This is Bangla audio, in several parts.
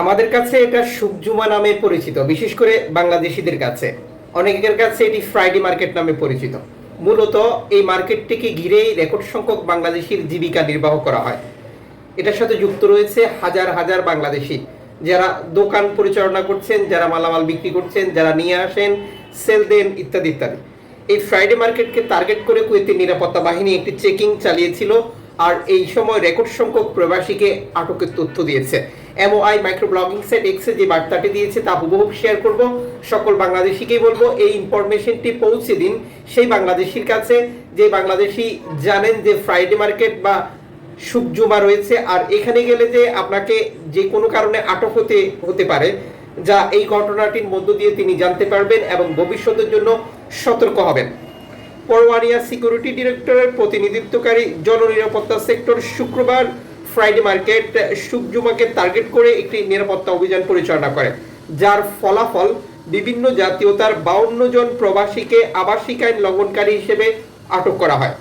আমাদের কাছে এটা সুকজুমা নামে পরিচিত, বিশেষ করে বাংলাদেশিদের কাছে। অনেকের কাছে এটি ফ্রাইডে মার্কেট নামে পরিচিত। মূলত এই মার্কেটটিকে ঘিরেই রেকর্ড সংখ্যক বাংলাদেশির জীবিকা নির্বাহ করা হয়। এটার সাথে যুক্ত রয়েছে হাজার হাজার বাংলাদেশি, যারা দোকান পরিচালনা করছেন, যারা মালামাল বিক্রি করছেন, যারা নিয়ে আসেন, সেল দেন ইত্যাদি ইত্যাদি। এই ফ্রাইডে মার্কেটকে টার্গেট করে কুয়েতের নিরাপত্তা বাহিনী একটি চেকিং চালিয়েছিল, আর এই সময় রেকর্ড সংখ্যক প্রবাসীকে আটকের তথ্য দিয়েছে। এমওআই মাইক্রো ব্লগিং সেট এক্সে যে বার্তাটি দিয়েছে তা হুবহু শেয়ার করব। সকল বাংলাদেশিকেই বলব, এই ইনফরমেশনটি পৌঁছে দিন। সেই বাংলাদেশির কাছে যে বাংলাদেশি জানেন যে ফ্রাইডে মার্কেট বা সুকজুমা রয়েছে, আর এখানে গেলে যে আপনাকে যে কোনো কারণে আটক হতে হতে পারে, যা এই ঘটনাটির মধ্য দিয়ে তিনি জানতে পারবেন এবং ভবিষ্যতের জন্য সতর্ক হবেন। পরওয়ানিয়া সিকিউরিটি ডিরেক্টরের প্রতিনিধিত্বকারী জননিরাপত্তা সেক্টর শুক্রবার ফ্রাইডে মার্কেট সুকজুমাকে টার্গেট করে একটি নিরাপত্তা অভিযান পরিচালনা করে, যার ফলাফল বিভিন্ন জাতীয়তার বাউন্ন জন প্রবাসীকে আবাসিক আইন লঙ্ঘনকারী হিসেবে আটক করা হয়।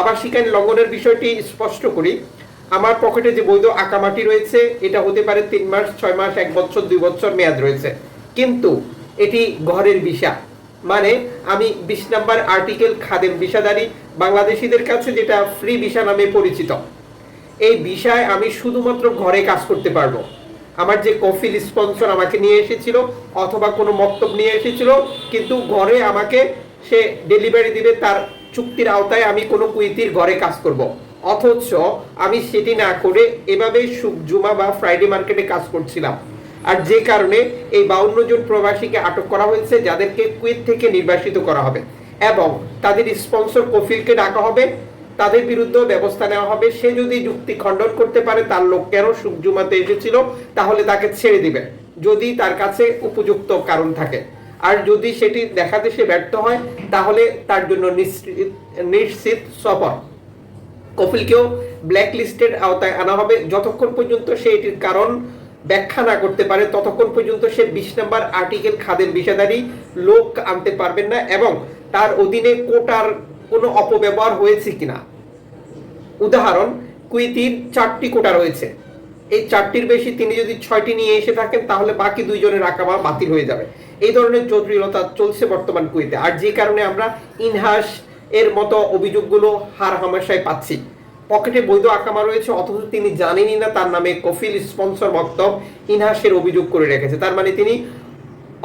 আবাসিক আইন লঙ্ঘনের বিষয়টি স্পষ্ট করি। আমার পকেটে যে বৈধ আকামাটি রয়েছে, এটা হতে পারে তিন মাস, ছয় মাস, এক বছর, দুই বছর মেয়াদ রয়েছে। কিন্তু এটি ঘরের ভিসা। মানে আমি বিশ নাম্বার আর্টিকেল খাদেম ভিসাদারি বাংলাদেশিদের কাছে যেটা ফ্রি ভিসা নামে পরিচিত। এই বিষয় আমি শুধুমাত্র ঘরে কাজ করতে পারব। আমার যে কফিল স্পন্সর আমাকে নিয়ে এসেছিল অথবা কোনো মক্তব নিয়ে এসেছিল, কিন্তু ঘরে আমাকে সে ডেলিভারি দিবে তার চুক্তির আওতায় আমি কোনো কুইতির ঘরে কাজ করব। অথচ আমি সেটি না করে এভাবে জুমা বা ফ্রাইডে মার্কেটে কাজ করছিলাম। আর যে কারণে এই বাউন্ন জন প্রবাসীকে আটক করা হয়েছে, যাদেরকে কুয়েত থেকে নির্বাসিত করা হবে এবং তাদের স্পন্সর কফিলকে ডাকা হবে। তাদের বিরুদ্ধে ব্যবস্থা নেওয়া হবে। সে যদি যুক্তি খণ্ডন করতে পারে, তার লোক কেন সুকজুমাতে এসেছিল, তাহলে তাকে ছেড়ে দিবে যদি তার কাছে উপযুক্ত কারণ থাকে। আর যদি সেটি দেখাতে সে ব্যর্থ হয়, তাহলে তার জন্য নিশ্চিত নিশ্চিত সফর কপিলকেও ব্ল্যাক লিস্টেড আওতায় আনা হবে। যতক্ষণ পর্যন্ত সে এটির কারণ ব্যাখ্যা না করতে পারে, ততক্ষণ পর্যন্ত সে বিশ নম্বর আর্টিকেল খাদের বিষাদারি লোক আনতে পারবেন না এবং তার অধীনে কোটার কোনো অপব্যবহার হয়েছে কিনা? উদাহরণ কুইতির চারটি কোটা রয়েছে। এই চারটির বেশি তিনি যদি ছয়টি নিয়ে এসে থাকেন, তাহলে বাকি দুইজনের আকামা বাতিল হয়ে যাবে। এই ধরনের জটিলতা চলছে বর্তমান কুইতে আর যে কারণে আমরা ইনহাস এর মতো অভিযোগগুলো হার হামেশায় পাচ্ছি। পকেটে বৈধ আকামা রয়েছে, অথচ তিনি জানেনই না তার নামে কফিল স্পন্সর বক্তব্য ইনহাসের অভিযোগ করে রেখেছে। তার মানে তিনি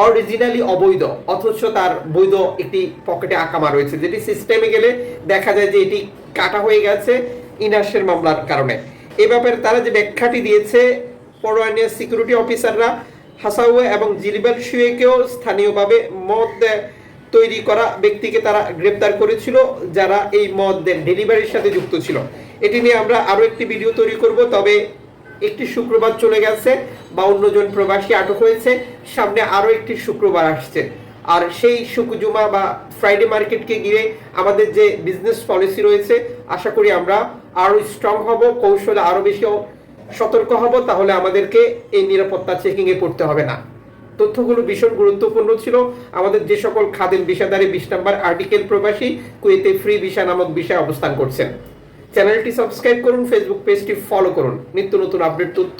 অরিজিনালি অবৈধ, অথচ তার বৈধ একটি পকেটে আকামা রয়েছে, যেটি সিস্টেমে গেলে দেখা যায় যে এটি কাটা হয়ে গেছে ইনহাসের মামলার কারণে। এ ব্যাপারে তারা যে ব্যাখ্যাটি দিয়েছে, পরোয়ানিয়া সিকিউরিটি অফিসাররা হাসাউয়ে এবং জিলবেল শুয়েকেও স্থানীয়ভাবে মদ তৈরি করা ব্যক্তিকে তারা গ্রেপ্তার করেছিল, যারা এই মদ ডেলিভারির সাথে যুক্ত ছিল। এটি নিয়ে আমরা আরও একটি ভিডিও তৈরি করব, তবে একটি শুক্রবার চলে গেছে, বাউন্ন জন প্রবাসী আটক হয়েছে, সামনে আরও একটি শুক্রবার আসছে। আর সেই শুকজুমা বা ফ্রাইডে মার্কেটকে ঘিরে আমাদের যে বিজনেস পলিসি রয়েছে, আশা করি আমরা আরও স্ট্রং হব, কৌশলে আরও বেশি সতর্ক হব, তাহলে আমাদেরকে এই নিরাপত্তা চেকিংয়ে পড়তে হবে না। তথ্যগুলো ভীষণ গুরুত্বপূর্ণ ছিল। আমাদের যে সকল খাদেম বিষাদারে বিশ নাম্বার আর্টিকেল প্রবাসী কুয়েতে ফ্রি ভিসা নামক বিষয়ে অবস্থান করছেন। চ্যানেলটি সাবস্ক্রাইব করুন ফেসবুক পেজটি ফলো করুন। নিত্য নতুন আপডেট তথ্য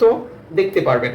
দেখতে পারবেন।